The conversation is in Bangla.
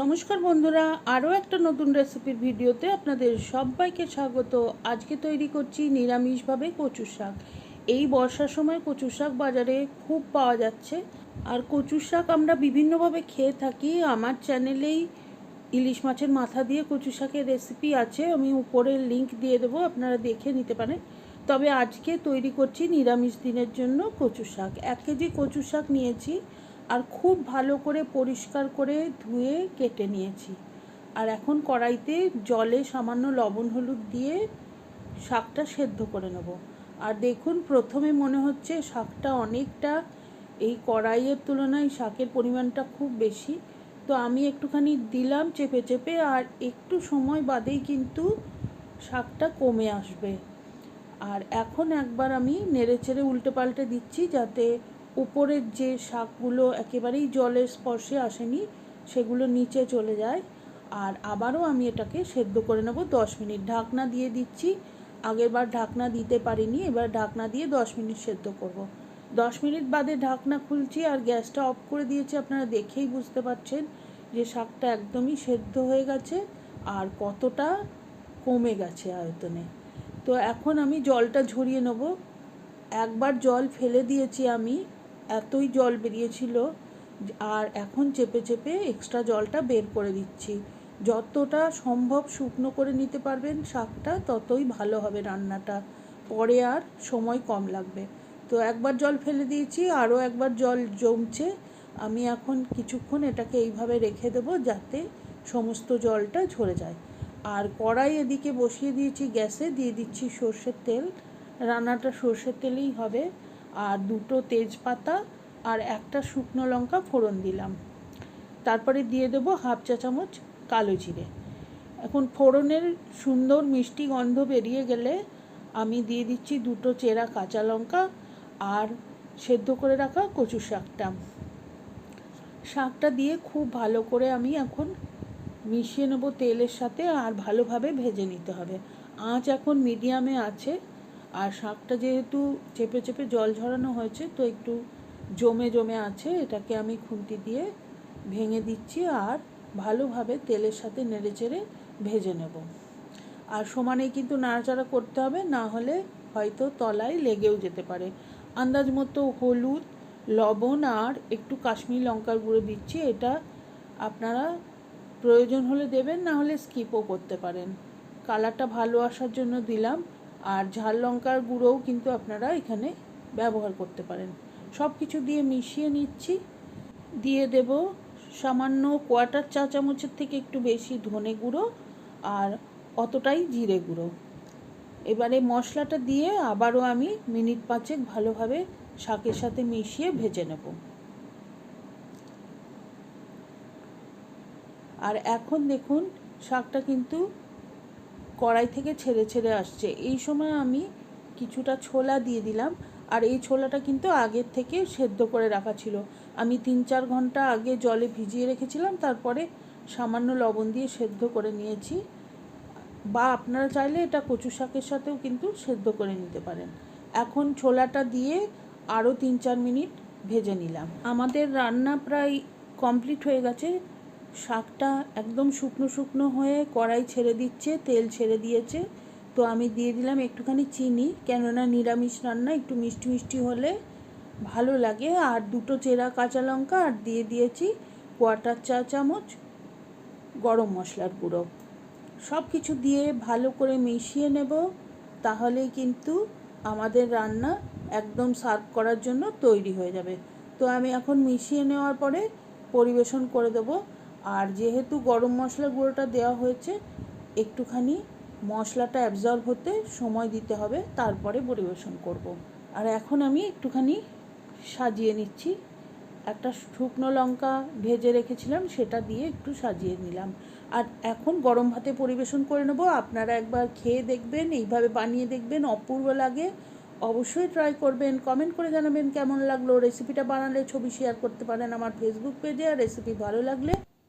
নমস্কার বন্ধুরা, আরও একটা নতুন রেসিপির ভিডিওতে আপনাদের সবাইকে স্বাগত। আজকে তৈরি করছি নিরামিষভাবে কচু শাক। এই বর্ষার সময় কচু শাক বাজারে খুব পাওয়া যাচ্ছে। আর কচু শাক আমরা বিভিন্নভাবে খেয়ে থাকি। আমার চ্যানেলেই ইলিশ মাছের মাথা দিয়ে কচু শাকের রেসিপি আছে। আমি উপরে লিংক দিয়ে দেবো, আপনারা দেখে নিতে পারেন। তবে আজকে তৈরি করছি নিরামিষ দিনের জন্য কচু শাক। এক কেজি কচু শাক নিয়েছি। আর খুব ভালো করে পরিষ্কার করে ধুয়ে কেটে নিয়েছি। আর এখন কড়াইতে জলে সামান্য লবণ হলুদ দিয়ে শাকটা সেদ্ধ করে নেব। আর দেখুন, প্রথমে মনে হচ্ছে শাকটা অনেকটা এই কড়াইয়ের তুলনায় শাকের পরিমাণটা খুব বেশি। তো আমি একটুখানি দিলাম চেপে চেপে, আর একটু সময় বাদেই কিন্তু শাকটা কমে আসবে। আর এখন একবার আমি নেড়ে চেড়ে উল্টে পাল্টে দিচ্ছি যাতে উপরের যে শাকগুলো একেবারেই জলের স্পর্শে আসেনি, সেগুলো নিচে চলে যায়। আর আবারও আমি এটাকে সেদ্ধ করে নেব দশ মিনিট। ঢাকনা দিয়ে দিচ্ছি। আগেরবার ঢাকনা দিতে পারিনি, এবার ঢাকনা দিয়ে দশ মিনিট সেদ্ধ করব। দশ মিনিট বাদে ঢাকনা খুলছি আর গ্যাসটা অফ করে দিয়েছি। আপনারা দেখেই বুঝতে পারছেন যে শাকটা একদমই সেদ্ধ হয়ে গেছে আর কতটা কমে গেছে আয়তনে। তো এখন আমি জলটা ঝরিয়ে নেব। একবার জল ফেলে দিয়েছি আমি। এতই জল বেরিয়েছিল আর এখন চেপে চেপে এক্সট্রা জলটা বের করে দিচ্ছি। যতটা সম্ভব শুকনো করে নিতে পারবেন শাকটা, ততই ভালো হবে রান্নাটা। পরে আর সময় কম লাগবে। তো একবার জল ফেলে দিয়েছি, আরও একবার জল জমছে। আমি এখন কিছুক্ষণ এটাকে এইভাবে রেখে দেবো যাতে সমস্ত জলটা ঝরে যায়। আর কড়াই এদিকে বসিয়ে দিয়েছি গ্যাসে, দিয়ে দিচ্ছি সর্ষের তেল। রান্নাটা সর্ষের তেলেই হবে। আর দুটো তেজপাতা আর একটা শুকনো লঙ্কা ফোড়ন দিলাম। তারপরে দিয়ে দেবো হাফ চা চামচ কালো জিরে। এখন ফোড়নের সুন্দর মিষ্টি গন্ধ বেরিয়ে গেলে আমি দিয়ে দিচ্ছি দুটো চেরা কাঁচা লঙ্কা আর সেদ্ধ করে রাখা কচু শাকটা। শাকটা দিয়ে খুব ভালো করে আমি এখন মিশিয়ে নেব তেলের সাথে আর ভালোভাবে ভেজে নিতে হবে। আঁচ এখন মিডিয়ামে আছে। আর শাকটা যেহেতু চেপে চেপে জল ঝরানো হয়েছে, তো একটু জমে জমে আছে, এটাকে আমি খুন্তি দিয়ে ভেঙে দিচ্ছি আর ভালোভাবে তেলের সাথে নেড়ে চেড়ে ভেজে নেব। আর সমানেই কিন্তু নাড়াচাড়া করতে হবে, না হলে হয়তো তলায় লেগেও যেতে পারে। আন্দাজ মতো হলুদ, লবণ আর একটু কাশ্মীর লঙ্কার গুঁড়ো দিচ্ছি, এটা আপনারা প্রয়োজন হলে দেবেন, না হলে স্কিপও করতে পারেন। কালারটা ভালো আসার জন্য দিলাম আর ঝাল লঙ্কার গুঁড়োও কিন্তু আপনারা এখানে ব্যবহার করতে পারেন। সব কিছু দিয়ে মিশিয়ে নিচ্ছি। দিয়ে দেব সামান্য কোয়াটার চা চামচের থেকে একটু বেশি ধনে গুঁড়ো আর অতটাই জিরে গুঁড়ো। এবারে মশলাটা দিয়ে আবারও আমি মিনিট পাঁচেক ভালোভাবে শাকের সাথে মিশিয়ে ভেজে নেব। আর এখন দেখুন, শাকটা কিন্তু কড়াই থেকে ছেড়ে ছেড়ে আসছে। এই সময় আমি কিছুটা ছোলা দিয়ে দিলাম। আর এই ছোলাটা কিন্তু আগের থেকে সেদ্ধ করে রাখা ছিল। আমি তিন চার ঘণ্টা আগে জলে ভিজিয়ে রেখেছিলাম, তারপরে সামান্য লবণ দিয়ে সেদ্ধ করে নিয়েছি। বা আপনারা চাইলে এটা কচু শাকের সাথেও কিন্তু সেদ্ধ করে নিতে পারেন। এখন ছোলাটা দিয়ে আরও তিন চার মিনিট ভেজে নিলাম। আমাদের রান্না প্রায় কমপ্লিট হয়ে গেছে। শাকটা একদম শুকনো শুকনো হয়ে কড়াই ছেড়ে দিচ্ছে, তেল ছেড়ে দিয়েছে। তো আমি দিয়ে দিলাম একটুখানি চিনি, কেননা নিরামিষ রান্না একটু মিষ্টি মিষ্টি হলে ভালো লাগে। আর দুটো চেরা কাঁচা লঙ্কা আর দিয়ে দিয়েছি কোয়াটার চা চামচ, গরম মশলার গুঁড়ো। সব কিছু দিয়ে ভালো করে মিশিয়ে নেব, তাহলেই কিন্তু আমাদের রান্না একদম সার্ভ করার জন্য তৈরি হয়ে যাবে। তো আমি এখন মিশিয়ে নেওয়ার পরে পরিবেশন করে দেবো। আর যেহেতু গরম মশলা গুঁড়োটা দেওয়া হয়েছে, একটুখানি মশলাটা অ্যাবজর্ব হতে সময় দিতে হবে, তারপরে পরিবেশন করব। আর এখন আমি একটুখানি সাজিয়ে নিচ্ছি। একটা শুকনো লঙ্কা ভেজে রেখেছিলাম, সেটা দিয়ে একটু সাজিয়ে নিলাম। আর এখন গরম ভাতে পরিবেশন করে নেব। আপনারা একবার খেয়ে দেখবেন, এইভাবে বানিয়ে দেখবেন, অপূর্ব লাগে। অবশ্যই ট্রাই করবেন। কমেন্ট করে জানাবেন কেমন লাগল। রেসিপিটা বানালে ছবি শেয়ার করতে পারেন আমার ফেসবুক পেজে আর রেসিপি ভালো লাগলে